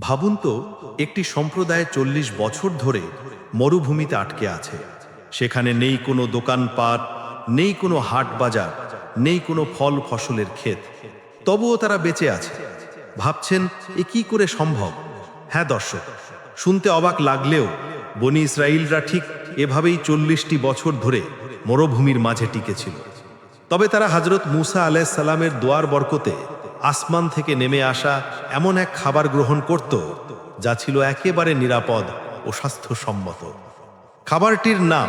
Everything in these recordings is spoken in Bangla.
ভাবুন তো, একটি সম্প্রদায় চল্লিশ বছর ধরে মরুভূমিতে আটকে আছে। সেখানে নেই কোনো দোকানপাট, নেই কোনো হাট বাজার, নেই কোনো ফল ফসলের ক্ষেত। তবুও তারা বেঁচে আছে। ভাবছেন, এ কি করে সম্ভব? হ্যাঁ দর্শক, শুনতে অবাক লাগলেও বনি ইসরায়েলরা ঠিক এভাবেই চল্লিশটি বছর ধরে মরুভূমির মাঝে টিকেছিল তবে তারা হজরত মুসা আলাইসাল্লামের দোয়ার বরকতে আসমান থেকে নেমে আসা এমন এক খাবার গ্রহণ করত, যা ছিল একেবারে নিরাপদ ও স্বাস্থ্যসম্মত। খাবারটির নাম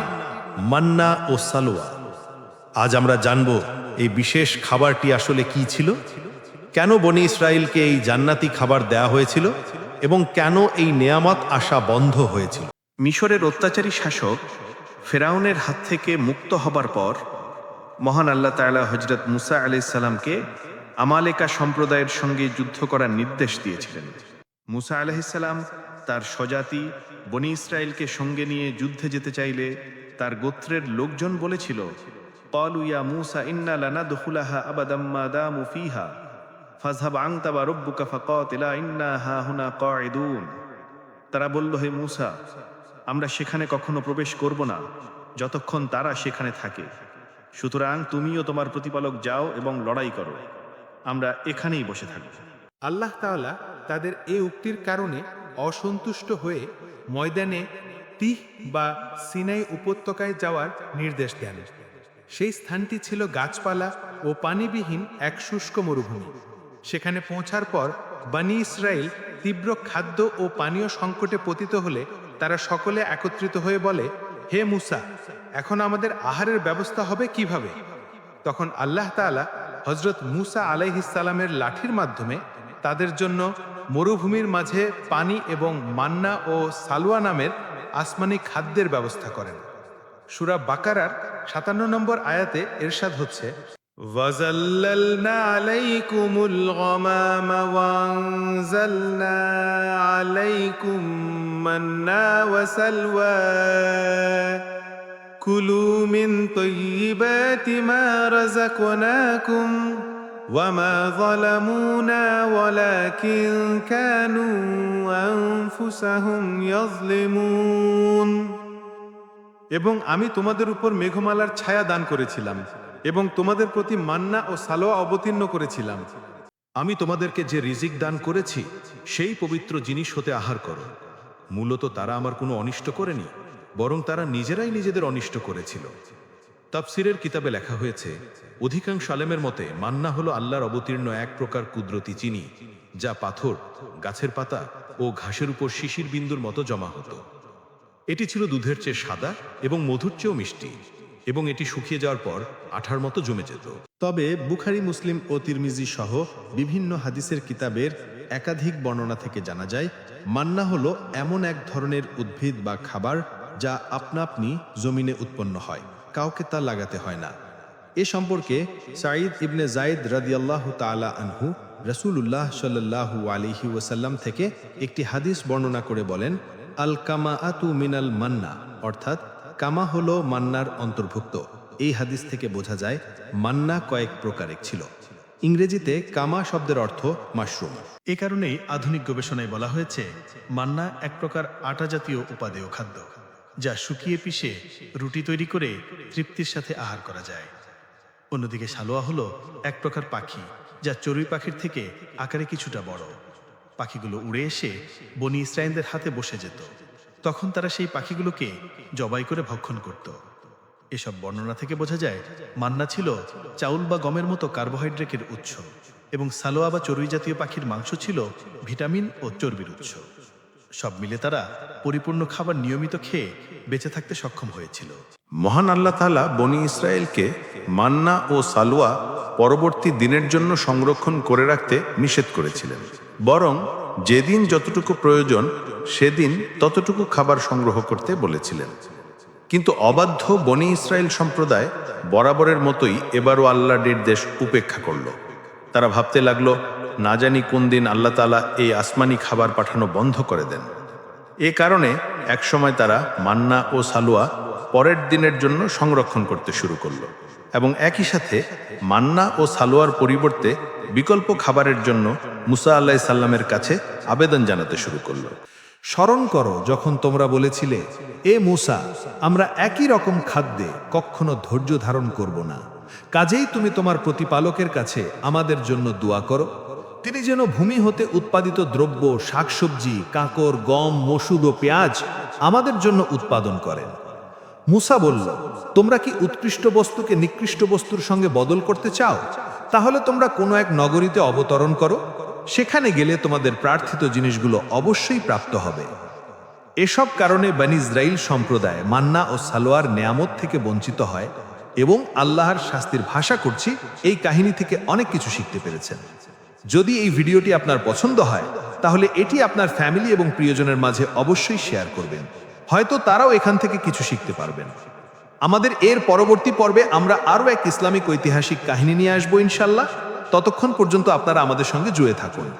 মান্না ও সালোয়া। আজ আমরা জানব এই বিশেষ খাবারটি আসলে কি ছিল? কেন বনি ইসরায়েলকে এই জান্নাতি খাবার দেয়া হয়েছিল? এবং কেন এই নেয়ামত আসা বন্ধ হয়েছিল? মিশরের অত্যাচারী শাসক ফেরাউনের হাত থেকে মুক্ত হবার পর মহান আল্লাহ তাআলা হজরত মুসা আলাইসাল্লামকে আমালেকা সম্প্রদায়ের সঙ্গে যুদ্ধ করার নির্দেশ দিয়েছিলেন। মুসা আলহিসাল্লাম তার স্বজাতি বনি ইসরায়েলকে সঙ্গে নিয়ে যুদ্ধে যেতে চাইলে তার গোত্রের লোকজন বলেছিল কলুয়া মুসা ইন্না লানা আবাদাম্মা দা মুফিহা ফাজহাব আংতাবা রব্বুকা ফাকত ইন্না হা হুনা কয়েদুন তারা বলল, হে মুসা, আমরা সেখানে কখনো প্রবেশ করব না, যতক্ষণ তারা সেখানে থাকে। সুতরাং তুমিও তোমার প্রতিপালক যাও এবং লড়াই করো। আমরা এখানেই বসে থাকব আল্লাহ তাআলা তাদের এ উক্তির কারণে অসন্তুষ্ট হয়ে ময়দানে তিহ বা সিনাই উপত্যকায় যাওয়ার নির্দেশ দেন। সেই স্থানটি ছিল গাছপালা ও পানিবিহীন এক শুষ্ক মরুভূমি। সেখানে পৌঁছার পর বানি ইসরায়েল তীব্র খাদ্য ও পানীয় সংকটে পতিত হলে তারা সকলে একত্রিত হয়ে বলে, হে মুসা, এখন আমাদের আহারের ব্যবস্থা হবে কীভাবে? তখন আল্লাহ তাআলা হজরত মুসা আলাইহিসালামের লাঠির মাধ্যমে তাদের জন্য মরুভূমির মাঝে পানি এবং মান্না ও সালুয়া নামের আসমানি খাদ্যের ব্যবস্থা করেন সুরা বাকারার সাতান্ন নম্বর আয়াতে এরশাদ হচ্ছে وَظَلَّلْنَا عَلَيْكُمُ الْغَمَامَ وَأَنزَلْنَا عَلَيْكُم مَّنَّا وَسَلْوَىٰ كُلُوا مِن طَيِّبَاتِ مَا رَزَقْنَاكُمْ وَمَا ظَلَمُونَا وَلَكِن كَانُوا أَنفُسَهُمْ يَظْلِمُونَ এবং আমি তোমাদের উপর মেঘমালার ছায়া দান করেছিলাম এবং তোমাদের প্রতি মান্না ও সালোয়া অবতীর্ণ করেছিলাম আমি তোমাদেরকে যে রিজিক দান করেছি সেই পবিত্র জিনিস হতে আহার করো মূলত তারা আমার কোনো অনিষ্ট করেনি বরং তারা নিজেরাই নিজেদের অনিষ্ট করেছিল। তাফসিরের কিতাবে লেখা হয়েছে, অধিকাংশ আলেমের মতে মান্না হলো আল্লাহর অবতীর্ণ এক প্রকার কুদরতি চিনি, যা পাথর, গাছের পাতা ও ঘাসের উপর শিশির বিন্দুর মতো জমা হতো। এটি ছিল দুধের চেয়ে সাদা এবং মধুর চেয়েও মিষ্টি এবং এটি শুকিয়ে যাওয়ার পর আঠার মতো জমে যেত। তবে বুখারি, মুসলিম ও তিরমিজি সহ বিভিন্ন হাদিসের কিতাবের একাধিক বর্ণনা থেকে জানা যায়, মান্না হলো এমন এক ধরনের উদ্ভিদ বা খাবার যা আপনা আপনি জমিনে উৎপন্ন হয়, কাউকে তা লাগাতে হয় না। এ সম্পর্কে সাঈদ ইবনে জাইদ রাদিয়াল্লাহু তাআলা আনহু রসুল্লাহ সাল্লাল্লাহু আলিহি ওয়াসাল্লাম থেকে একটি হাদিস বর্ণনা করে বলেন আল কামা আতু মিনাল মান্না অর্থাৎ কামা হলো মান্নার অন্তর্ভুক্ত। এই হাদিস থেকে বোঝা যায়, মান্না কয়েক প্রকারের ছিল। ইংরেজিতে কামা শব্দের অর্থ মাশরুম। এ কারণেই আধুনিক গবেষণায় বলা হয়েছে, মান্না এক প্রকার আটা জাতীয় উপাদেয় খাদ্য। যা শুকিয়ে পিষে রুটি তৈরি করে তৃপ্তির সাথে আহার করা যায়। অন্যদিকে সালোয়া হলো এক প্রকার পাখি, যা চড়ুই পাখির থেকে আকারে কিছুটা বড়। পাখিগুলো উড়ে এসে বনি ইসরায়েলদের হাতে বসে যেত। তখন তারা সেই পাখিগুলোকে জবাই করে ভক্ষণ করত। এসব বর্ণনা থেকে বোঝা যায়, মান্না ছিল চাউল বা গমের মতো কার্বোহাইড্রেটের উৎস এবং সালোয়া বা চড়ুই জাতীয় পাখির মাংস ছিল ভিটামিন ও চর্বির উৎস। সব মিলে তারা পরিপূর্ণ খাবার নিয়মিত খেয়ে বেঁচে থাকতে সক্ষম হয়েছিল। মহান আল্লাহ তাআলা বনি ইসরায়েলকে মান্না ও সালোয়া পরবর্তী দিনের জন্য সংরক্ষণ করে রাখতে নিষেধ করেছিলেন। বরং যেদিন যতটুকু প্রয়োজন সেদিন ততটুকু খাবার সংগ্রহ করতে বলেছিলেন। কিন্তু অবাধ্য বনি ইসরায়েল সম্প্রদায় বরাবরের মতোই এবারও আল্লাহর নির্দেশ উপেক্ষা করল। তারা ভাবতে লাগল না জানি কোন দিন আল্লাহ তালা এই আসমানি খাবার পাঠানো বন্ধ করে দেন। এ কারণে একসময় তারা মান্না ও সালুয়া পরের দিনের জন্য সংরক্ষণ করতে শুরু করল এবং একই সাথে মান্না ও সালোয়ার পরিবর্তে বিকল্প খাবারের জন্য মুসা আল্লাহ সাল্লামের কাছে আবেদন জানাতে শুরু করল। স্মরণ করো, যখন তোমরা বলেছিলে, এ মুসা, আমরা একই রকম খাদ্যে কখনো ধৈর্য ধারণ করব না। কাজেই তুমি তোমার প্রতিপালকের কাছে আমাদের জন্য দোয়া করো তিনি যেন ভূমি হতে উৎপাদিত দ্রব্য, শাকসবজি, কাকর, গম মসুদ ও পেঁয়াজ আমাদের জন্য উৎপাদন করেন। মুসা বলল, তোমরা কি উৎকৃষ্ট বস্তুকে নিকৃষ্ট বস্তুর সঙ্গে বদল করতে চাও? তাহলে তোমরা কোনো এক নগরীতে অবতরণ করো। সেখানে গেলে তোমাদের প্রার্থিত জিনিসগুলো অবশ্যই প্রাপ্ত হবে। এসব কারণে বানি ইসরাইল সম্প্রদায় মান্না ও সালোয়ার নেয়ামত থেকে বঞ্চিত হয় এবং আল্লাহর শাস্তির ভাষা করছি, এই কাহিনী থেকে অনেক কিছু শিখতে পেরেছেন। যদি এই ভিডিওটি আপনার পছন্দ হয়, তাহলে এটি আপনার ফ্যামিলি এবং প্রিয়জনের মাঝে অবশ্যই শেয়ার করবেন। হয়তো তারাও এখান থেকে কিছু শিখতে পারবেন। আমাদের এর পরবর্তী পর্বে আমরা আরও এক ইসলামিক ঐতিহাসিক কাহিনী নিয়ে আসব ইনশাল্লাহ। ততক্ষণ পর্যন্ত আপনারা আমাদের সঙ্গে জুড়ে থাকুন।